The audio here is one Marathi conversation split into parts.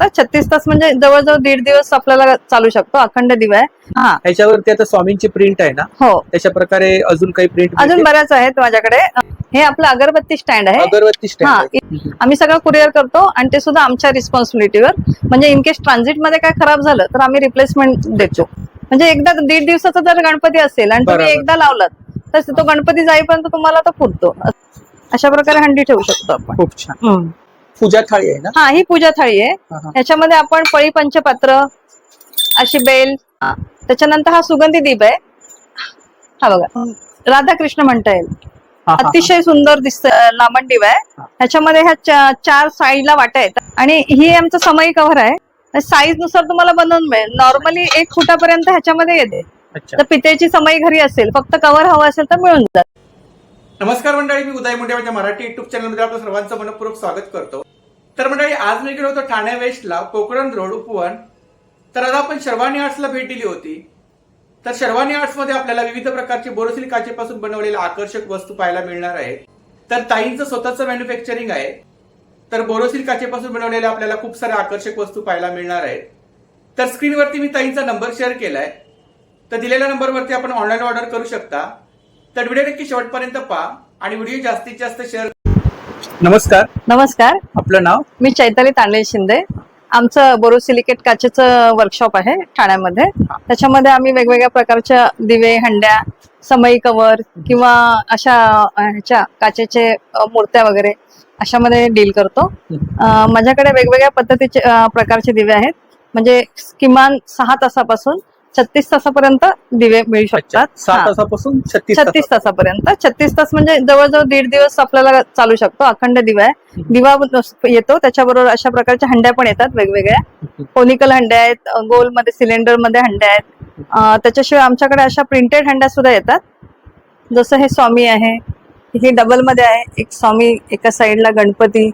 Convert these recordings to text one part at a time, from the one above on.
तर छत्तीस तास म्हणजे जवळजवळ दीड दिवस आपल्याला चालू शकतो अखंड दिवा आहे. हा. ह्याच्यावरती आता स्वामींची प्रिंट आहे ना? हो. त्याच्या प्रकारे अजून काही प्रिंट अजून बऱ्याच आहेत माझ्याकडे. हे आपलं अगरबत्ती स्टँड आहे. अगरबत्ती हा. स्टँड आम्ही सगळं कुरिअर करतो आणि ते सुद्धा आमच्या रिस्पॉन्सिबिलिटीवर म्हणजे इन केस ट्रान्झिटमध्ये काय खराब झालं तर आम्ही रिप्लेसमेंट देतो. म्हणजे एकदा दीड दिवसाचा जर गणपती असेल आणि तुम्ही बरोबर. एकदा लावलात तर तो गणपती जाईपर्यंत तुम्हाला तो पुरतो अशा प्रकारे हंडी ठेवू शकतो आपण. खूप छान. पूजा थाळी आहे ना? हा ही पूजा थाळी आहे. ह्याच्यामध्ये आपण पळी पंचपात्र अशी बेल. त्याच्यानंतर हा सुगंधी दीप आहे. हा बघा. राधाकृष्ण म्हणता येईल. अतिशय सुंदर दिसत लांबण दिवा आहे. ह्याच्यामध्ये ह्या चार साईडला वाटा आहेत. आणि ही आमचं समई कव्हर आहे. साईजनुसार तुम्हाला बनवून मिळेल. नॉर्मली एक फुटापर्यंत ह्याच्यामध्ये येते. तर पितेची समई घरी असेल फक्त कव्हर हवं असेल तर मिळून जात नमस्कार मंडळी मी उदय मुंडे माझ्या मराठी युट्यूब चॅनलमध्ये आपलं सर्वांचं मनपूर्वक स्वागत करतो. तर मंडळी आज मी गेलो होतो ठाणे वेस्टला कोकण रोड उपवन. तर आज आपण शर्वानी आर्ट्सला भेट दिली होती. तर शर्वानी आर्ट्समध्ये आपल्याला विविध प्रकारचे बोरोसिल काचेपासून बनवलेल्या आकर्षक वस्तू पाहायला मिळणार आहेत. तर ताईंचं स्वतःचं मॅन्युफॅक्चरिंग आहे. तर बोरोसिल काचेपासून बनवलेल्या आपल्याला खूप साऱ्या आकर्षक वस्तू पाहायला मिळणार आहेत. तर स्क्रीनवरती मी ताईंचा नंबर शेअर केलाय. तर दिलेल्या नंबरवरती आपण ऑनलाईन ऑर्डर करू शकता. तर व्हिडिओ नक्की शेवटपर्यंत पहा आणि व्हिडिओ जास्तीत जास्त शेअर नमस्कार. नमस्कार. आपलं नाव? मी चैताली तांडे शिंदे. आमचं बोरोसिलिकेट काचेचं वर्कशॉप आहे ठाण्यामध्ये. त्याच्यामध्ये आम्ही वेगवेगळ्या प्रकारच्या दिवे हंड्या समई कवर किंवा अशा ह्याच्या काचेचे मूर्त्या वगैरे अशामध्ये डील करतो. माझ्याकडे वेगवेगळ्या पद्धतीचे प्रकारचे दिवे आहेत. म्हणजे किमान सहा तासापासून छत्तीस तासापर्यंत दिवे मिळू शकतात. सात. तासापासून छत्तीस तासापर्यंत. छत्तीस तास म्हणजे जवळजवळ दीड दिवस आपल्याला चालू शकतो अखंड दिवा आहे. दिवा येतो त्याच्याबरोबर अशा प्रकारच्या हंड्या पण येतात वेगवेगळ्या. कोनिकल हंड्या आहेत गोलमध्ये सिलेंडरमध्ये हंड्या आहेत. त्याच्याशिवाय आमच्याकडे अशा प्रिंटेड हंड्या सुद्धा येतात. जसं हे स्वामी आहे ही डबलमध्ये आहे. एक स्वामी एका साइडला गणपती.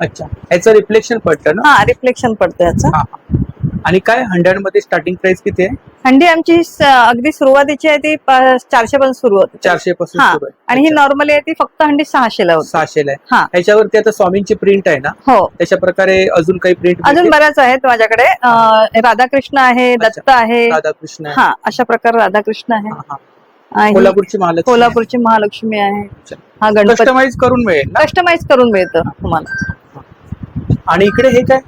अच्छा याचं रिफ्लेक्शन पडतं ना? हा रिफ्लेक्शन पडतं याचं. आणि काय हंड्रेडमध्ये स्टार्टिंग प्राइस किती आहे? हंडी आमची स- अगदी सुरुवातीची आहे ती चारशे पासून सुरू होते. चारशे पासून हा सुरू आणि ही. नॉर्मली आहे ती फक्त हंडी सहाशेला होती. सहाशेला आहे. हा. ह्याच्यावरती आता स्वामींची प्रिंट आहे ना? हो. त्याच्या प्रकारे अजून काही प्रिंट अजून बऱ्याच आहेत माझ्याकडे. अं, राधाकृष्ण आहे अच्छा. दत्त आहे. राधाकृष्ण आहे. हा अशा प्रकारे राधाकृष्ण आहे. हा, हा. आणि कोल्हापूरची महालक्ष्मी. कोल्हापूरची महालक्ष्मी आहे. हा गणपती. कस्टमाइज करून मिळेल ना? कस्टमाइज करून मिळतं तुम्हाला. आणि इकडे हे काय?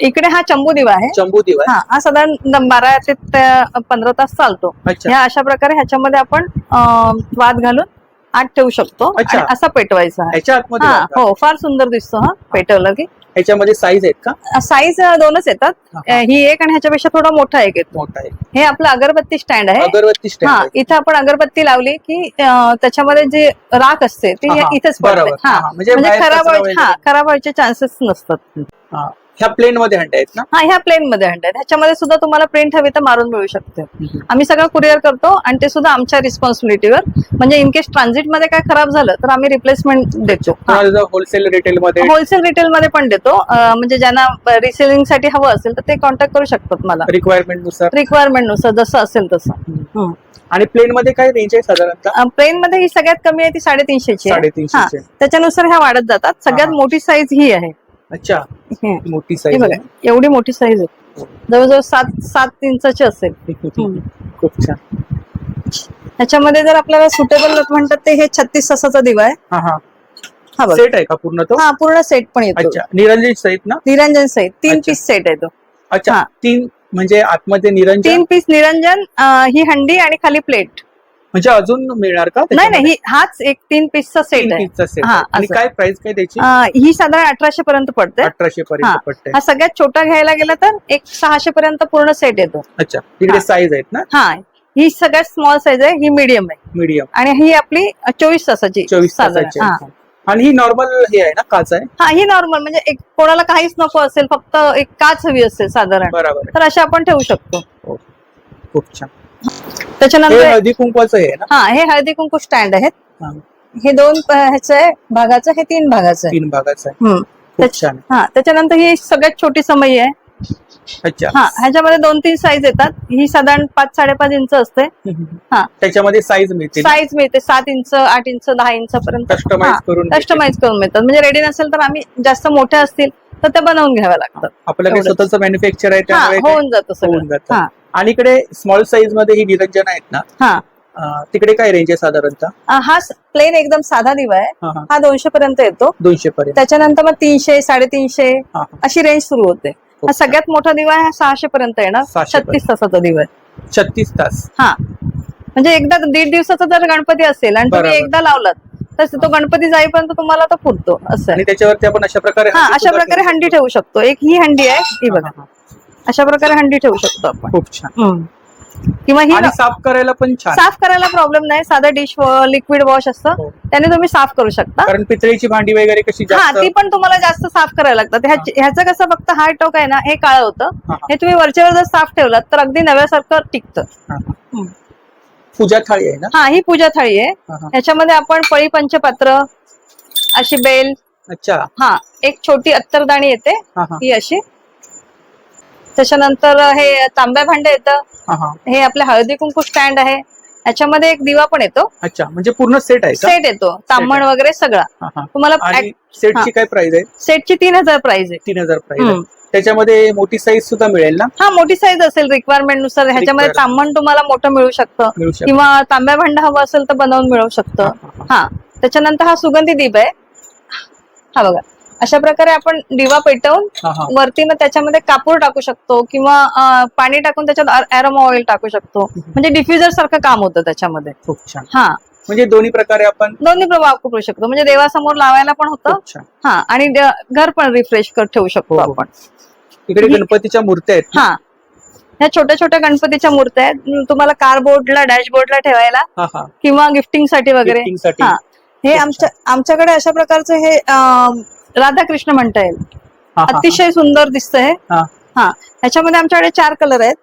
इकडे हा चंबू दिवा आहे. चंबू दिवा? हा हा साधारण बारा ते पंधरा तास चालतो. ह्या अशा प्रकारे ह्याच्यामध्ये आपण वाद घालून आत ठेवू शकतो असा पेटवायचा हा फार सुंदर दिसतो हा पेटवलं की. ह्याच्यामध्ये साईज आहेत का? साईज दोनच येतात. हा, एक आणि ह्याच्यापेक्षा थोडा मोठा एक येतो. हे आपलं अगरबत्ती स्टँड आहे. अगरबत्ती हा स्टँड इथं आपण अगरबत्ती लावली की त्याच्यामध्ये जे राख असते ती. इथेच. पडते. म्हणजे म्हणजे खराब. खराब व्हायचे चान्सेस नसतात. ह्या प्लेन मध्ये हंड्या आहेत ना? हा ह्या प्लेन मध्ये हंड्या आहेत. ह्याच्यामध्ये सुद्धा तुम्हाला प्रिंट हवी तर मारून मिळू शकते. आम्ही सगळं कुरिअर करतो आणि ते सुद्धा आमच्या रिस्पॉन्सिबिलिटीवर म्हणजे इन केस ट्रान्झिटमध्ये काय खराब झालं तर आम्ही रिप्लेसमेंट देतो. होलसेल रिटेल मध्ये होलसेल रिटेल मध्ये पण देतो. म्हणजे ज्यांना रिसेलिंगसाठी हवं असेल तर ते कॉन्टॅक्ट करू शकतात मला. रिक्वायरमेंटनुसार? रिक्वायरमेंटनुसार जसं असेल तसं. आणि प्लेन मध्ये काय रेंज आहे साधारणतः? प्लेन मध्ये ही सगळ्यात कमी आहे ती साडेतीनशेची. साडेतीनशे. त्याच्यानुसार ह्या वाढत जातात. सगळ्यात. मोठी साईज ही आहे. अच्छा. हे. मोठी हे साईज बघा एवढी मोठी साईज आहे. जवळजवळ सात सात इंचाची असेल. हम्म. खूप छान. ह्याच्यामध्ये जर आपल्याला सुटेबल म्हणतात ते हे छत्तीस तासाचा दिवा आहे. हा हा. हा बघ. सेट आहे का पूर्ण तो? हा पूर्ण सेट पण येतो. अच्छा. निरंजन सहित ना? निरंजन सहित. तीन अच्छा. पीस सेट आहे तो. अच्छा. हा. तीन म्हणजे आतमध्ये निरंजन? तीन पीस निरंजन अं, ही हंडी आणि खाली प्लेट म्हणजे अजून मिळणार का नाही नाही ही हाच एक तीन पीसचा सेट आहे. सेट हा, आणि असं. काय प्राइस काय त्याची? अं, ही साधारण अठराशे पर्यंत पडते. अठराशे हा. पर्यंत पडते. हा सगळ्यात छोटा घ्यायला गेला तर एक सहाशे पर्यंत पूर्ण सेट येतो. अच्छा. तिकडे हा. साईज आहेत ना? हा. ही सगळ्यात स्मॉल साईज आहे ही मीडियम आहे. मीडियम आणि ही आपली चोवीस तासाची चोवीस साधारण. तासाचे. हा. आणि ही नॉर्मल हे आहे ना काच आहे? हा ही नॉर्मल म्हणजे एक कोणाला काहीच नको असेल फक्त एक काच हवी असेल साधारण. बरोबर. तर अशा आपण ठेवू शकतो. आहे खूप छान. हे त्याच्यानंतर हळदी कुंकवाचं आहे ना? हा हे हळदी कुंकू स्टँड आहेत. हा, हे दोन प- ह्याचं आहे भागाचं हे तीन भागाचं आहे. तीन भागाचं आहे. हम्म. खूप त्याच- छान हा त्याच्यानंतर ही सगळ्यात छोटी समई आहे. अच्छा. हा ह्याच्यामध्ये दोन तीन साईज येतात. ही साधारण पाच साडेपाच इंच असते. हा. त्याच्यामध्ये साईज मिळते साईज मिळते. सात इंच आठ इंच दहा इंच पर्यंत. Customize करून. कस्टमाइज करून मिळतात. म्हणजे रेडी नसेल तर आम्ही जास्त मोठ्या असतील तर त्या बनवून घ्याव्या लागतात आपल्याकडे एवढंच. स्वतःच मॅन्युफॅक्चर आहे हा त्यामुळे ते होऊन जातं होऊन सगळं जातं. हा. आणि इकडे स्मॉल साईजमध्ये ही निरंजन आहेत ना? हा. अं, तिकडे काय रेंज आहे साधारणतः? अं, हा प्लेन एकदम साधा दिवा आहे. हा, हा. हा दोनशे पर्यंत येतो. दोनशे पर्यंत. त्याच्यानंतर मग तीनशे साडेतीनशे हा, हा. अशी रेंज सुरू होते. हा सगळ्यात मोठा दिवा आहे हा सहाशे पर्यंत येणार. 600 छत्तीस तासाचा दिवा आहे. छत्तीस तास. हा. म्हणजे एकदा दीड दिवसाचा जर गणपती असेल आणि तुम्ही बरोबर. एकदा लावलात तर तो गणपती जाईपर्यंत तुम्हाला तो पुरतो असं आहे. आणि त्याच्यावरती आपण अशा प्रकारे हा हंडी अशा सुद्धा प्रकारे ठेवू हंडी. ठेवू शकतो. एक ही हंडी आहे ही हा, बघा. अशा प्रकारे हंडी ठेवू शकतो आपण. खूप छान. हम्म. किंवा ही आणि साफ करायला पण छान. साफ करायला प्रॉब्लेम नाही. साधं डिश लिक्विड वॉश असतं. हो. त्याने तुम्ही साफ करू शकता. कारण पितळेची भांडी वगैरे कशी हा जास्त ती पण तुम्हाला जास्त साफ करायला लागतात. ह्याच- ह्याचं कसं फक्त हा टोक आहे ना हे काळं होतं. हा, तुम्ही वरच्यावर जर साफ ठेवलात तर अगदी नव्यासारखं टिकतं. हा, हा. पूजा थाळी आहे ना? हा ही पूजा थाळी आहे. हा, हा. ह्याच्यामध्ये आपण पळी पंचपात्र अशी बेल अच्छा. हा एक छोटी अत्तरदाणी येते. हा हा. ही अशी. त्याच्यानंतर हे तांब्या भांड येतं. हा हा. हे आपले हळदी कुंकू स्टँड आहे. याच्यामध्ये एक दिवा पण येतो. अच्छा म्हणजे पूर्ण सेट आहे का? सेट येतो. तांबण आहे. वगैरे सगळा. हा, हा. तुम्हाला आणि सेटची काय प्राइस आहे? सेटची तीन हजार प्राइस आहे. तीन हजार प्राइस आहे. हम्म. त्याच्यामध्ये मोठी साईज सुद्धा मिळेल ना? हा मोठी साईज असेल रिक्वायरमेंटनुसार. ह्याच्यामध्ये Requirement. तांबण तुम्हाला मोठं मिळू शकतं. मिळू शकते. किंवा तांब्या भांड हवं असेल तर बनवून मिळू शकतं. हा, हा, हा. त्याच्यानंतर हा सुगंधी दीप आहे. हा बघा. अशा प्रकारे आपण दिवा पेटवून हा. वरती मग त्याच्यामध्ये कापूर टाकू शकतो किंवा अं, पाणी टाकून त्याच्यात अरोमा ऑइल टाकू शकतो. म्हणजे डिफ्युजर सारखं काम होतं त्याच्यामध्ये. खूप छान. हा. म्हणजे दोन्ही प्रकारे आपण दोन्ही प्रभाव वापरू शकतो. म्हणजे देवासमोर लावायला पण होतं. खूप छान. हा आणि घर पण रिफ्रेश कर ठेवू शकतो हो, हो. आपण. इकडे गणपतीच्या मूर्त्या आहेत? हा. ह्या छोट्या छोट्या गणपतीच्या मूर्त्या आहेत. तुम्हाला कार्डबोर्डला डॅशबोर्डला ठेवायला हा हा. किंवा गिफ्टिंगसाठी वगैरे. Gifting साठी. हा. हे आमच्या आमच्याकडे अशा प्रकारचं हे अं, राधाकृष्ण म्हणता येईल. हा, हा, अतिशय सुंदर दिसतंय. हा. हा. ह्याच्यामध्ये आमच्याकडे चार कलर आहेत.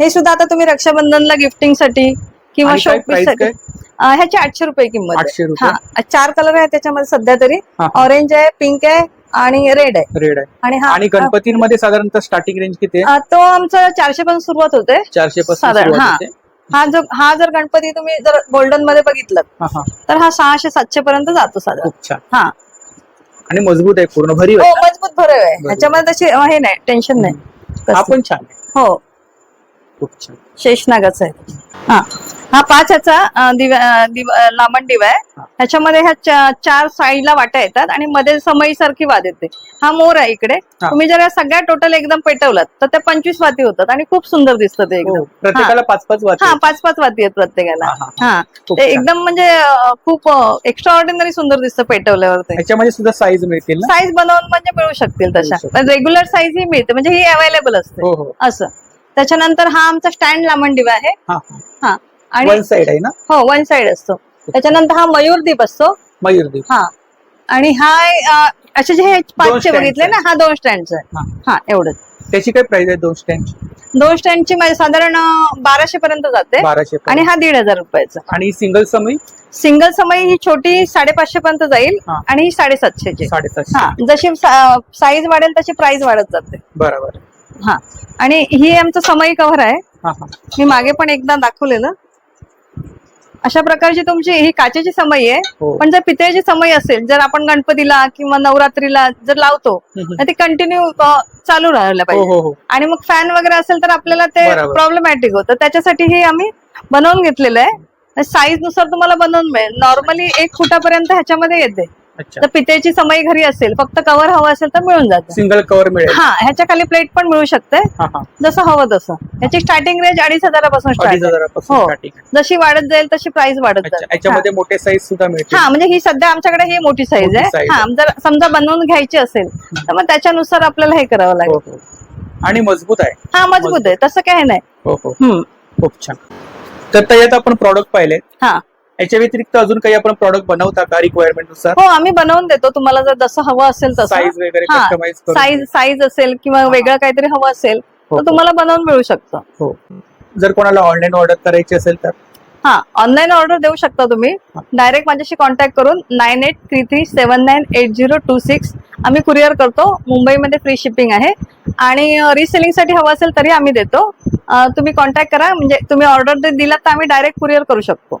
हे सुद्धा आता तुम्ही रक्षाबंधनला गिफ्टिंगसाठी किंवा आणि काय शोपीस price साठी. काय? अं, ह्याची आठशे रुपये किंमत आहे. 800 रुपये? हा. चार कलर आहे त्याच्यामध्ये सध्या तरी. हा, हा. ऑरेंज आहे पिंक आहे आणि रेड आहे. रेड आहे. आणि हा आणि गणपतींमध्ये साधारणतः स्टार्टिंग रेंज किती आहे? अं, तो आमचा चारशे पासून सुरुवात होते. चारशे साधारण, हा. हा जो हा जर गणपती तुम्ही जर गोल्डनमध्ये बघितलं तर हा सहाशे सातशे पर्यंत जातो साधारण. खूप छान. हा. आणि मजबूत आहे पूर्ण भरीव हो आहे? मजबूत भरव आहे. ह्याच्यामध्ये तशी अं, हे नाही टेन्शन नाही. हा कसलं. पण छान आहे. हो. खूप छान. शेषनागाचा आहे. हा. हा पाच ह्याचा अं, दिवा आहे. हा. ह्याच्यामध्ये ह्या चा- चार साईडला वाटा येतात आणि मध्ये समई सारखी वाद येते. हा मोर आहे इकडे. हा. तुम्ही जर या सगळ्या टोटल एकदम पेटवलात तर त्या पंचवीस वाती होतात आणि खूप सुंदर दिसतं ते हो, एकदम प्रत्येकाला पाच पाच हा पाच पाच वाती आहेत प्रत्येकाला. हा, हा. हा. खूप ते छान. एकदम म्हणजे अं, खूप एक्स्ट्रा ऑर्डिनरी सुंदर दिसतं पेटवल्यावर ते. ह्याच्यामध्ये सुद्धा साईज मिळतील ना? साईज बनवून म्हणजे मिळू शकतील मिळू तशा. शकतील. रेग्युलर साईज ही मिळते. म्हणजे ही अवेलेबल असते. हो हो. असं. त्याच्यानंतर हा आमचा स्टँड लांबण दिवा आहे. हा. हा. आणि वन साइड आहे ना? हो वन साइड असतो. त्याच्यानंतर हा मयूर दीप असतो. मयूरदीप हा. आणि हा असे जे हे stands बघितले. ना हा दोन स्टँडचा आहे. हा. हा एवढंच. त्याची काय प्राइस आहे दोन स्टँड दोन स्टँडची साधारण बाराशे पर्यंत जाते. बाराशे आणि हा दीड हजार रुपयाचा. आणि सिंगल समय? सिंगल समय ही छोटी साडेपाचशे पर्यंत जाईल. आणि ही साडेसातशेची साडेसातशे. जशी साईज वाढेल तशी प्राइस वाढत जाते. बरोबर. हा. आणि ही आमचं समई कव्हर आहे. मी मागे पण एकदा दाखवलेलं. अशा प्रकारची तुमची ही काचेची समई आहे. हो. पण जर पितळेची समई असेल जर आपण गणपतीला किंवा नवरात्रीला जर लावतो. तर ती कंटिन्यू चालू राहायला हो पाहिजे. हो आणि मग फॅन वगैरे असेल तर आपल्याला ते. प्रॉब्लेमॅटिक होतं. त्याच्यासाठी हे आम्ही बनवून घेतलेलं आहे. साईजनुसार तुम्हाला बनवून मिळेल. नॉर्मली एक फुटापर्यंत ह्याच्यामध्ये येते. तर पितळेची समई घरी असेल फक्त कव्हर हवं असेल तर मिळून जातं. सिंगल कव्हर मिळेल. हा ह्याच्या खाली प्लेट पण मिळू शकते. हा हा. जसं हवं तसं. याची स्टार्टिंग रेंज अडीच हजारापासून स्टार्ट हो. जशी वाढत जाईल तशी प्राइस वाढत जाईल. याच्यामध्ये मोठे साईज सुद्धा हा म्हणजे ही सध्या आमच्याकडे ही मोठी साईज आहे. हा जर समजा बनवून घ्यायची असेल तर मग त्याच्यानुसार आपल्याला हे करावं लागेल. आणि मजबूत आहे. हा मजबूत आहे. तसं काही नाही. हो हो. खूप छान. तर त्याच्यात आपण प्रॉडक्ट पाहिले हा. याच्या व्यतिरिक्त अजून काही आपण प्रॉडक्ट बनवता का रिक्वायरमेंटनुसार? हो आम्ही बनवून देतो. तुम्हाला जर जसं हवं असेल तसं. साईज वगैरे साईज साईज असेल किंवा वेगळं काहीतरी हवं असेल हो, तर हो. तुम्हाला बनवून मिळू शकतं. हो. जर कोणाला ऑनलाईन ऑर्डर करायची असेल तर? हा ऑनलाईन ऑर्डर देऊ शकता तुम्ही. डायरेक्ट माझ्याशी कॉन्टॅक्ट करून nine eight three three seven nine eight zero two six आम्ही कुरिअर करतो. मुंबईमध्ये फ्री शिपिंग आहे. आणि रिसेलिंगसाठी हवं असेल तरी आम्ही देतो. तुम्ही कॉन्टॅक्ट करा. म्हणजे तुम्ही ऑर्डर दिलात तर आम्ही डायरेक्ट कुरिअर करू शकतो.